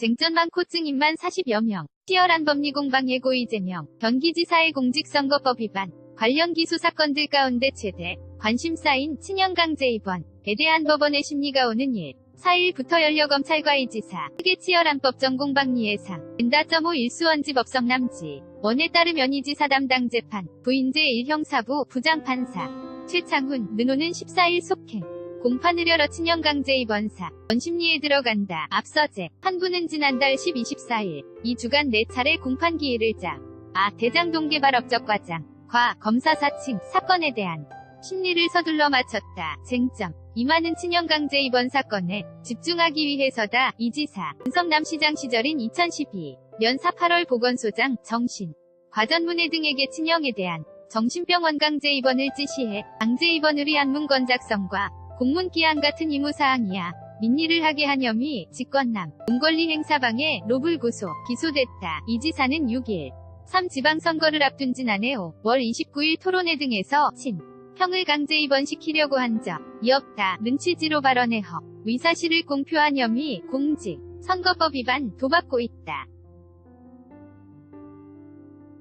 쟁점 많고 증인만 40여 명, 치열한 법리 공방 예고 이재명, 경기지사의 공직선거법 위반, 관련 기소 사건들 가운데 최대 관심사인 친형강제 입원에 대한 법원의 심리가 오는 일. 4일부터 열려 검찰과 이 지사, 크게 치열한 법정 공방리 예상, 엔다.5 일수원지 법성 남지, 원에 따르면 이 지사 담당 재판, 부인제 1형사부 부장판사, 최창훈, 르노는 14일 속행, 공판을 열어 친형강제 입원사, 원심리에 들어간다. 앞서제, 한부는 지난달 10, 24일, 이 주간 4차례 공판 기일을 자. 아, 대장동 개발 업적 과장, 과, 검사 사칭, 사건에 대한 심리를 서둘러 마쳤다. 쟁점. 이만은 친형강제 입원 사건에 집중하기 위해서다. 이 지사, 은성남시장 시절인 2012, 연사 8월 보건소장, 정신, 과전문회 등에게 친형에 대한 정신병원 강제 입원을 지시해 강제 입원을 위한 문건 작성과 공문 기한 같은 의무사항이야. 민리를 하게 한 혐의, 직권남, 문권리 행사방해 로블 고소, 기소됐다. 이 지사는 6일, 3 지방선거를 앞둔 지난해 5월 29일 토론회 등에서 친, 형을 강제 입원시키려고 한 적 이 없다. 는 취지로 발언해 허, 위사실을 공표한 혐의, 공직, 선거법 위반, 도받고 있다.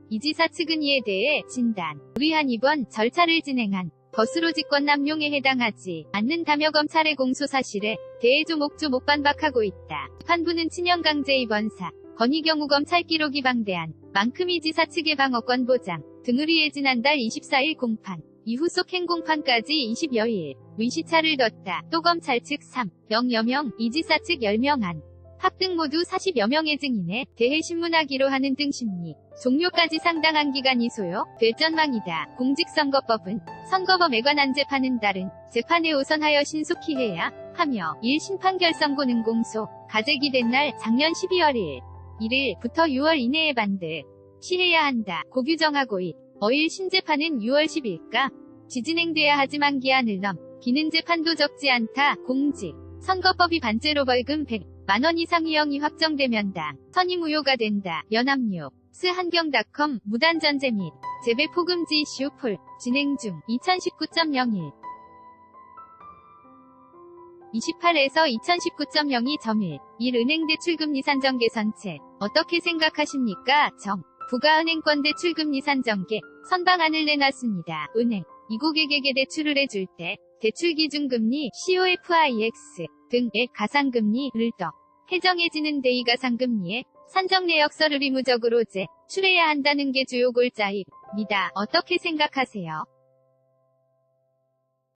이 지사 측은 이에 대해 진단, 무리한 입원 절차를 진행한 것으로 직권 남용에 해당하지 않는다며 검찰의 공소 사실에 대해 조목조 못 반박하고 있다. 판부는 친형 강제 입원사, 건희경우 검찰 기록이 방대한 만큼 이 지사 측의 방어권 보장 등을 위해 지난달 24일 공판, 이후 속 행 공판까지 20여일 위시차를 뒀다. 또 검찰 측 3, 0여 명, 이 지사 측 10명 안, 합등 모두 40여 명의 증인에 대해 신문하기로 하는 등 심리, 종료까지 상당한 기간이 소요, 될 전망이다. 공직선거법은 선거법에 관한 재판은 다른 재판에 우선하여 신속히 해야 하며 1 심 판 결선고는 공소, 가제기 된 날 작년 12월 1일, 1일부터 6월 이내에 반드 시 해야 한다. 고규정하고 1. 어일 신재판은 6월 10일까 지진행돼야 하지만 기한을 넘 기는 재판도 적지 않다. 공직 선거법이 반제로 벌금 100 만원 이상 이형이 확정되면 당 선임 무효가 된다. 연합뉴. 스 한경닷컴 무단전제 및 재배 포금지 이슈 폴 진행 중. 2019.01 28에서 2019.02 점일. 1 은행 대출금리 산정 개선책 어떻게 생각하십니까? 정. 부가은행권 대출금리 산정계. 선방안을 내놨습니다. 은행. 이 고객에게 대출을 해줄 때 대출 기준금리 COFIX 등의 가상금리를 더 해정해지는 대이 가상금리에 산정 내역서를 의무적으로 제출해야 한다는 게 주요 골자입니다. 어떻게 생각하세요?